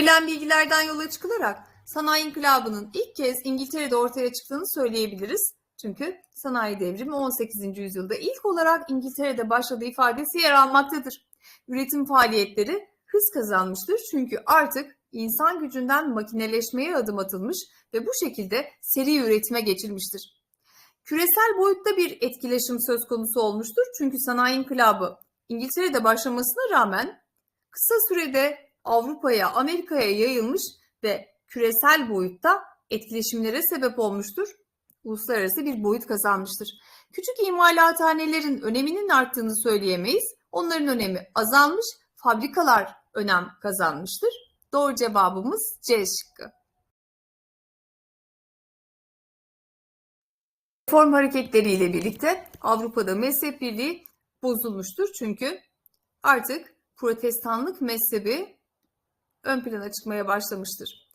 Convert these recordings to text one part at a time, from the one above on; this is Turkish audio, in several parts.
verilen bilgilerden yola çıkılarak sanayi inkılabının ilk kez İngiltere'de ortaya çıktığını söyleyebiliriz. Çünkü sanayi devrimi 18. yüzyılda ilk olarak İngiltere'de başladığı ifadesi yer almaktadır. Üretim faaliyetleri hız kazanmıştır çünkü artık insan gücünden makineleşmeye adım atılmış ve bu şekilde seri üretime geçilmiştir. Küresel boyutta bir etkileşim söz konusu olmuştur çünkü sanayi inkılabı İngiltere'de başlamasına rağmen kısa sürede Avrupa'ya, Amerika'ya yayılmış ve küresel boyutta etkileşimlere sebep olmuştur. Uluslararası bir boyut kazanmıştır. Küçük imalathanelerin öneminin arttığını söyleyemeyiz. Onların önemi azalmış, fabrikalar önem kazanmıştır. Doğru cevabımız C şıkkı. Reform hareketleriyle birlikte Avrupa'da mezhep birliği bozulmuştur. Çünkü artık protestanlık mezhebi ön plana çıkmaya başlamıştır.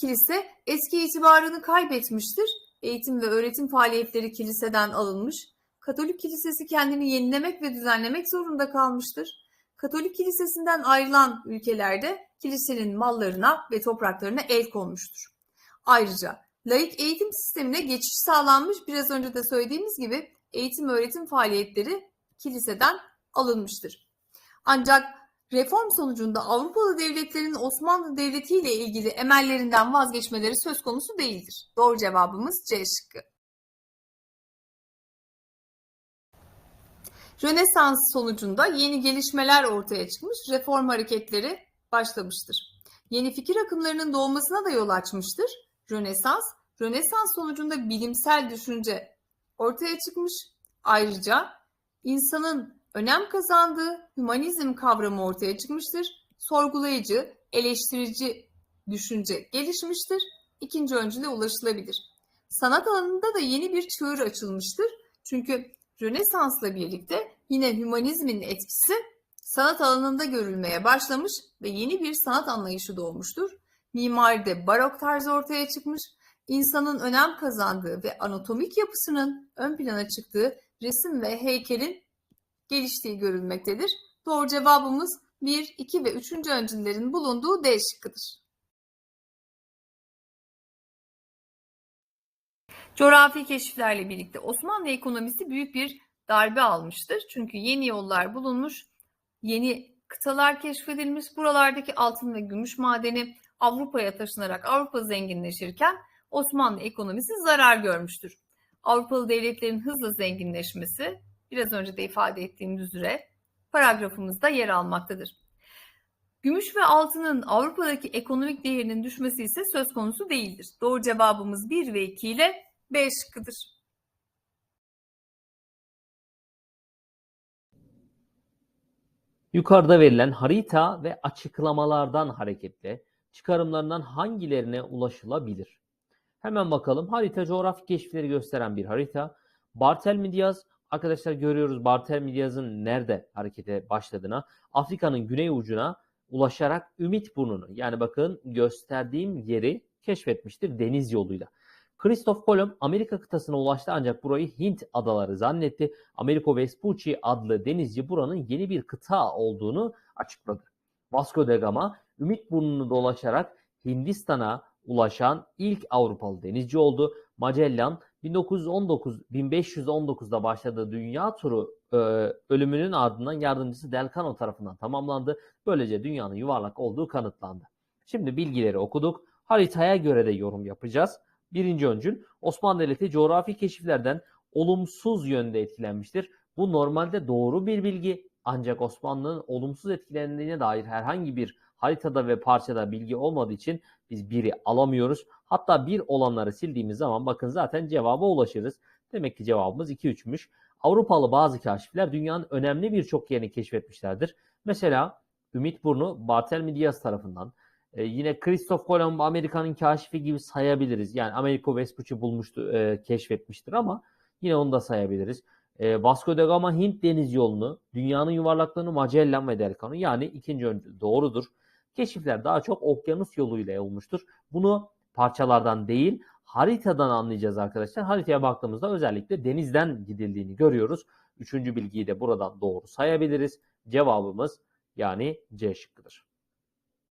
Kilise eski itibarını kaybetmiştir. Eğitim ve öğretim faaliyetleri kiliseden alınmış. Katolik kilisesi kendini yenilemek ve düzenlemek zorunda kalmıştır. Katolik kilisesinden ayrılan ülkelerde kilisenin mallarına ve topraklarına el konmuştur. Ayrıca laik eğitim sistemine geçiş sağlanmış biraz önce de söylediğimiz gibi eğitim öğretim faaliyetleri kiliseden alınmıştır. Ancak reform sonucunda Avrupalı devletlerin Osmanlı Devleti ile ilgili emellerinden vazgeçmeleri söz konusu değildir. Doğru cevabımız C şıkkı. Rönesans sonucunda yeni gelişmeler ortaya çıkmış, reform hareketleri başlamıştır. Yeni fikir akımlarının doğmasına da yol açmıştır. Rönesans, Rönesans sonucunda bilimsel düşünce ortaya çıkmış. Ayrıca insanın önem kazandığı hümanizm kavramı ortaya çıkmıştır. Sorgulayıcı, eleştirici düşünce gelişmiştir. İkinci öncüle ulaşılabilir. Sanat alanında da yeni bir çığır açılmıştır. Çünkü Rönesans'la birlikte yine hümanizmin etkisi sanat alanında görülmeye başlamış ve yeni bir sanat anlayışı doğmuştur. Mimaride barok tarzı ortaya çıkmış, insanın önem kazandığı ve anatomik yapısının ön plana çıktığı resim ve heykelin geliştiği görülmektedir. Doğru cevabımız 1, 2 ve 3. öncüllerin bulunduğu D şıkkıdır. Coğrafi keşiflerle birlikte Osmanlı ekonomisi büyük bir darbe almıştır. Çünkü yeni yollar bulunmuş, yeni kıtalar keşfedilmiş. Buralardaki altın ve gümüş madeni Avrupa'ya taşınarak Avrupa zenginleşirken Osmanlı ekonomisi zarar görmüştür. Avrupalı devletlerin hızla zenginleşmesi biraz önce de ifade ettiğim üzere paragrafımızda yer almaktadır. Gümüş ve altının Avrupa'daki ekonomik değerinin düşmesi ise söz konusu değildir. Doğru cevabımız 1 ve 2 ile B şıkkıdır. Yukarıda verilen harita ve açıklamalardan hareketle çıkarımlarından hangilerine ulaşılabilir? Hemen bakalım. Harita coğrafi keşifleri gösteren bir harita. Barthelmy Diaz arkadaşlar görüyoruz Barthelmy Diaz'ın nerede harekete başladığına. Afrika'nın güney ucuna ulaşarak Ümit Burnu'nu yani bakın gösterdiğim yeri keşfetmiştir deniz yoluyla. Christoph Kolomb Amerika kıtasına ulaştı ancak burayı Hint adaları zannetti. Americo Vespucci adlı denizci buranın yeni bir kıta olduğunu açıkladı. Vasco da Gama Ümit Burnu'nu dolaşarak Hindistan'a ulaşan ilk Avrupalı denizci oldu. Magellan 1919 1519'da başladığı dünya turu e, ölümünün ardından yardımcısı Delcano tarafından tamamlandı. Böylece dünyanın yuvarlak olduğu kanıtlandı. Şimdi bilgileri okuduk. Haritaya göre de yorum yapacağız. Birinci öncül Osmanlı Devleti coğrafi keşiflerden olumsuz yönde etkilenmiştir. Bu normalde doğru bir bilgi ancak Osmanlı'nın olumsuz etkilendiğine dair herhangi bir haritada ve parçada bilgi olmadığı için biz biri alamıyoruz. Hatta bir olanları sildiğimiz zaman bakın zaten cevaba ulaşırız. Demek ki cevabımız 2-3'müş. Avrupalı bazı kaşifler dünyanın önemli birçok yerini keşfetmişlerdir. Mesela Ümit Burnu Barthélemy Diaz tarafından, ee, yine Christoph Kolomb Amerika'nın kaşifi gibi sayabiliriz. Yani Americo Vespucci bulmuştu, e, keşfetmiştir ama yine onu da sayabiliriz. E, Vasco da Gama Hint deniz yolunu, dünyanın yuvarlaklığını Magellan ve Delcano yani ikinci öncü doğrudur. Keşifler daha çok okyanus yoluyla olmuştur. Bunu parçalardan değil haritadan anlayacağız arkadaşlar. Haritaya baktığımızda özellikle denizden gidildiğini görüyoruz. Üçüncü bilgiyi de buradan doğru sayabiliriz. Cevabımız yani C şıkkıdır.